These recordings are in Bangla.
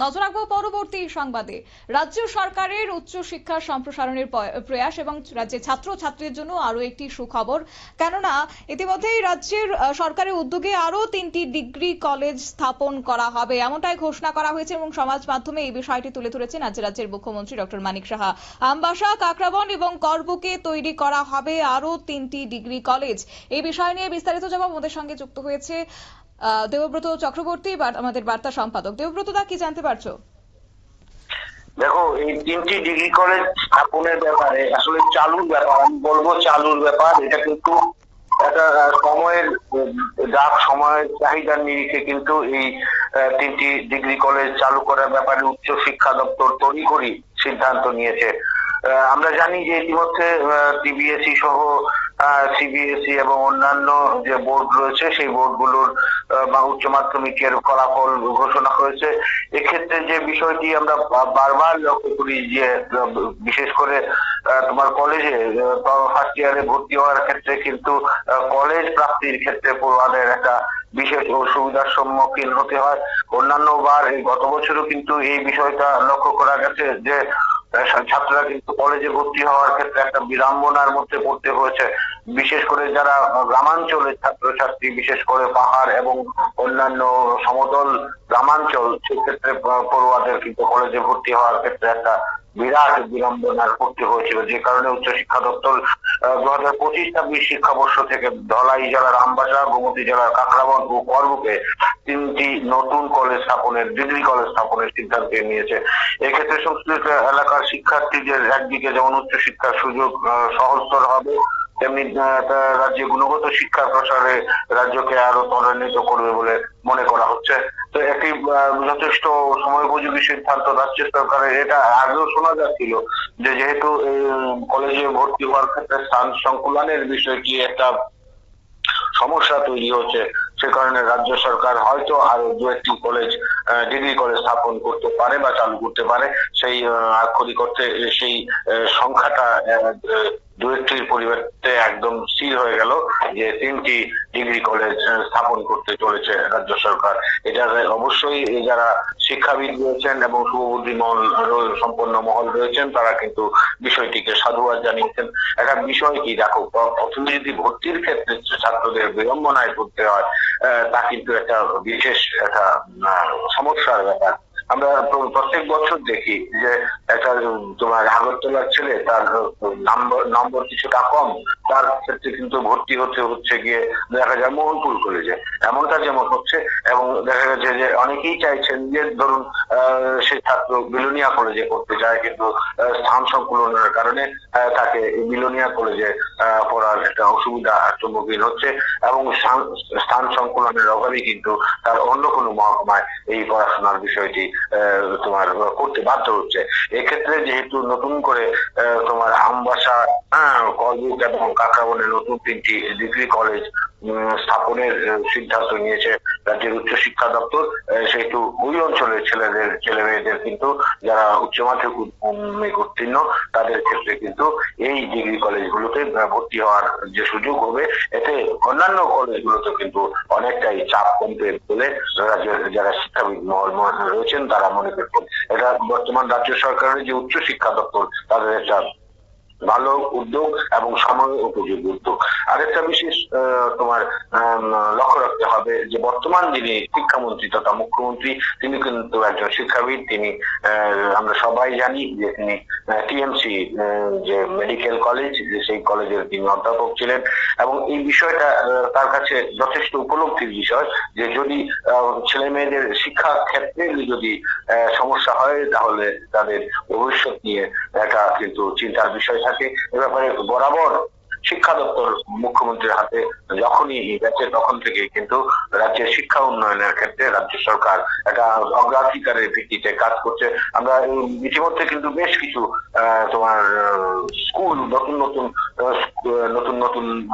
নজর রাখব পরবর্তী সংবাদে। রাজ্য সরকারের উচ্চ শিক্ষা সম্প্রসারণের প্রয়াস এবং রাজ্যের ছাত্র ছাত্রীদের জন্য আরও একটি সুখবর। কেননা, ইতিমধ্যেই রাজ্যের সরকারের উদ্যোগে আরও তিনটি ডিগ্রি কলেজ স্থাপন করা হবে এমনটাই ঘোষণা করা হয়েছে এবং সমাজ মাধ্যমে এই বিষয়টি তুলে ধরেছেন আজ রাজ্যের মুখ্যমন্ত্রী ডক্টর মানিক সাহা। আমবাসা, কাকরাবন এবং করবুকে তৈরি করা হবে আরও তিনটি ডিগ্রি কলেজ। এই বিষয় নিয়ে বিস্তারিত জবাব আমাদের সঙ্গে যুক্ত হয়েছে দেবব্রত চক্রবর্তী আমাদের বার্তা সম্পাদক। দেবব্রত দা, কি জানতে পারছ? দেখো, এই তিনটি ডিগ্রি কলেজ স্থাপনের ব্যাপারে, আসলে চালুর ব্যাপার, আমি বলব চালুর ব্যাপার। এটা কিন্তু একটা সময়ের ডাক সময়ের চাহিদার নিরিখে কিন্তু এই তিনটি ডিগ্রি কলেজ চালু করার ব্যাপারে উচ্চ শিক্ষা দপ্তর তড়িঘড়ি সিদ্ধান্ত নিয়েছে। আমরা জানি যে ইতিমধ্যে টিবিএসই সহ সিবিএসই এবং অন্যান্য যে বোর্ড রয়েছে সেই বোর্ডগুলোর আহ, বা উচ্চ মাধ্যমিকের ফলাফল ঘোষণা হয়েছে। এক্ষেত্রে যে বিষয়টি আমরা বারবার লক্ষ্য করি যে বিশেষ করে তোমার কলেজে ফার্স্ট ইয়ারে ভর্তি হওয়ার ক্ষেত্রে কিন্তু কলেজ প্রাপ্তির ক্ষেত্রে পড়ুয়াদের একটা বিশেষ অসুবিধার সম্মুখীন হতে হয়। অন্যান্য বার গত বছরও কিন্তু এই বিষয়টা লক্ষ্য করা গেছে যে ছাত্ররা কিন্তু কলেজে ভর্তি হওয়ার ক্ষেত্রে একটা বিড়ম্বনার মধ্যে পড়তে হয়েছে। বিশেষ করে যারা গ্রামাঞ্চলের ছাত্রছাত্রী, বিশেষ করে পাহাড় এবং অন্যান্য সমতল গ্রামাঞ্চল, সেক্ষেত্রে পড়ুয়াদের কিন্তু কলেজে ভর্তি হওয়ার ক্ষেত্রে একটা বিরাট বিড়ম্বনার পড়তে হয়েছিল। যে কারণে উচ্চশিক্ষা দপ্তর দু হাজার পঁচিশ ছাব্বিশ শিক্ষাবর্ষ থেকে ধলাই জেলার আমবাসা, গোমতী জেলার কাকরাবন ও করবুকে তিনটি নতুন কলেজ স্থাপনের, ডিগ্রি কলেজ স্থাপনের সিদ্ধান্ত নিয়েছে। এক্ষেত্রে সংশ্লিষ্ট এলাকার শিক্ষার্থীদের একদিকে যেমন উচ্চশিক্ষার সুযোগ সহজতর হবে তেমনি রাজ্যে গুণগত শিক্ষার প্রসারে রাজ্যকে আরও ত্বরান্বিত করবে বলে মনে করা হচ্ছে। তো একটি যথেষ্ট সময়োপযোগী সিদ্ধান্ত রাজ্য সরকারের, এটা আগেও শোনা যাচ্ছিল যে যেহেতু কলেজে ভর্তি হওয়ার ক্ষেত্রে স্থান সংকুলনের বিষয়টি একটা সমস্যা তৈরি হচ্ছে, সে কারণে রাজ্য সরকার হয়তো আরও দু একটি কলেজ ডিগ্রি কলেজ স্থাপন করতে পারে বা চালু করতে পারে। সেই আক্ষরিক অর্থে সেই সংখ্যাটা দু পরিবর্তে একদম স্থির হয়ে গেল যে তিনটি ডিগ্রি কলেজ স্থাপন করতে চলেছে রাজ্য সরকার। এটা অবশ্যই যারা শিক্ষাবিদ রয়েছেন এবং শুভবুদ্ধি মহল সম্পন্ন মহল রয়েছেন, তারা কিন্তু বিষয়টিকে সাধুবাদ জানিয়েছেন। একটা বিষয় কি, দেখো, প্রথমে যদি ভর্তির ক্ষেত্রে ছাত্রদের বিড়ম্বনায় পড়তে হয় তা কিন্তু একটা বিশেষ একটা সমস্যার ব্যাপার। আমরা প্র- প্রত্যেক বছর দেখি যে একটা তোমার আগরতলার ছেলে, তার নম্বর নম্বর কিছুটা কম, তার ক্ষেত্রে কিন্তু ভর্তি হতে হচ্ছে গিয়ে দেখা যায় মোহনপুর কলেজে। এমনটা যেমন হচ্ছে, এবং দেখা গেছে যে অনেকেই চাইছেন যে ধরুন সে ছাত্র বিলোনিয়া কলেজে পড়তে চায় কিন্তু স্থান সংকুলনের কারণে তাকে বিলোনিয়া কলেজে পড়ার একটা অসুবিধা সম্মুখীন হচ্ছে, এবং স্থান- সংকুলনের অভাবে কিন্তু তার অন্য কোনো মহকুমায় এই পড়াশোনার বিষয়টি তোমার করতে বাধ্য হচ্ছে। এক্ষেত্রে যেহেতু নতুন করে তোমার আমবাসা আহ, করবুক এবং কাকরাবনের নতুন তিনটি ডিগ্রি কলেজ স্থাপনের সিদ্ধান্ত নিয়েছে রাজ্যের উচ্চ শিক্ষা দপ্তর। সেহেতু ওই অঞ্চলের ছেলেদের ছেলে মেয়েদের কিন্তু যারা উচ্চ মাধ্যমিক উত্তীর্ণ, তাদের ক্ষেত্রে কিন্তু এই ডিগ্রি কলেজগুলোতে ভর্তি হওয়ার যে সুযোগ হবে, এতে অন্যান্য কলেজগুলোতে কিন্তু অনেকটাই চাপ কমবে বলে রাজ্যের যারা শিক্ষাবিদ মহল রয়েছেন, তারা মনে করছেন। এটা বর্তমান রাজ্য সরকারের যে উচ্চ শিক্ষা দপ্তর, তাদের একটা ভালো উদ্যোগ এবং সময় উপযোগী উদ্যোগ। আরেকটা বিশেষ তোমার লক্ষ্য রাখতে হবে যে বর্তমান যিনি শিক্ষামন্ত্রী তথা মুখ্যমন্ত্রী তিনি কিন্তু একজন শিক্ষাবিদ। তিনি আমরা সবাই জানি যে তিনি টিএমসি যে মেডিকেল কলেজ, যে সেই কলেজের তিনি অধ্যাপক ছিলেন এবং এই বিষয়টা তার কাছে যথেষ্ট উপলব্ধির বিষয় যে যদি ছেলে মেয়েদের শিক্ষা ক্ষেত্রে যদি সমস্যা হয় তাহলে তাদের ভবিষ্যৎ নিয়ে একটা কিন্তু চিন্তার বিষয় এ ব্যাপারে বরাবর শিক্ষা দপ্তর মুখ্যমন্ত্রীর হাতে যখনই গেছে তখন থেকে কিন্তু রাজ্যের শিক্ষা উন্নয়নের ক্ষেত্রে রাজ্য সরকার একটা অগ্রাধিকারের ভিত্তিতে কাজ করছে। আমরা ইতিমধ্যে কিন্তু বেশ কিছু তোমার স্কুল, নতুন নতুন নতুন নতুন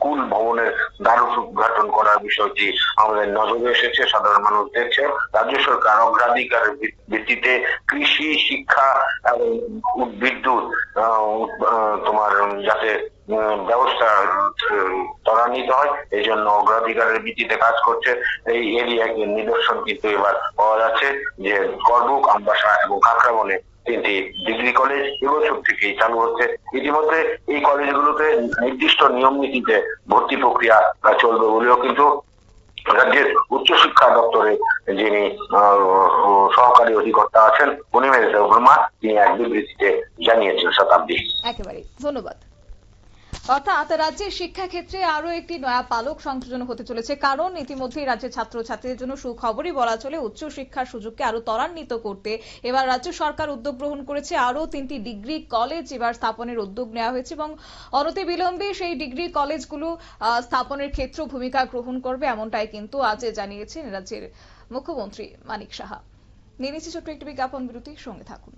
স্কুল ভবনের দ্বারস উদ্ঘাটন করার বিষয়টি আমাদের নজরে এসেছে, সাধারণ মানুষ দেখছে। রাজ্য সরকার অগ্রাধিকারের ভিত্তিতে কৃষি, শিক্ষা এবং বিদ্যুৎ তোমার যাতে ব্যবস্থা ত্বরান্বিত হয়, এই জন্য অগ্রাধিকারের ভিত্তিতে কাজ করছে। এই এরিয়ার নিদর্শন কিন্তু এবার পাওয়া যাচ্ছে যে, করবুক, আমবাসা এবং কাঁকড়াবনে তিনটি ডিগ্রি কলেজ এবছর থেকেই চালু হচ্ছে। ইতিমধ্যে এই কলেজগুলোতে নির্দিষ্ট নিয়ম নীতিতে ভর্তি প্রক্রিয়া চলবে বলেও কিন্তু রাজ্যের উচ্চশিক্ষা দপ্তরে যিনি সহকারী অধিকর্তা আছেন উনি দেববর্মা তিনি এক বিবৃতিতে জানিয়েছেন শতাব্দী। একেবারে ধন্যবাদ। অর্থাৎ রাজ্যের শিক্ষা ক্ষেত্রে আরও একটি নয়া পালক সংযোজন হতে চলেছে। কারণ ইতিমধ্যেই রাজ্যের ছাত্রছাত্রীদের জন্য সুখবরই বলা চলে, উচ্চ শিক্ষার সুযোগকে আরও ত্বরান্বিত করতে। এবার রাজ্য সরকার উদ্যোগ গ্রহণ করেছে আরও তিনটি ডিগ্রি কলেজ এবার স্থাপনের উদ্যোগ নেওয়া হয়েছে এবং অনতি বিলম্বে সেই ডিগ্রি কলেজগুলো স্থাপনের ক্ষেত্র ভূমিকা গ্রহণ করবে এমনটাই কিন্তু আজ জানিয়েছেন রাজ্যের মুখ্যমন্ত্রী মানিক সাহা। নিয়ে ছোট্ট একটি বিজ্ঞাপন বিরতি সঙ্গে থাকুন।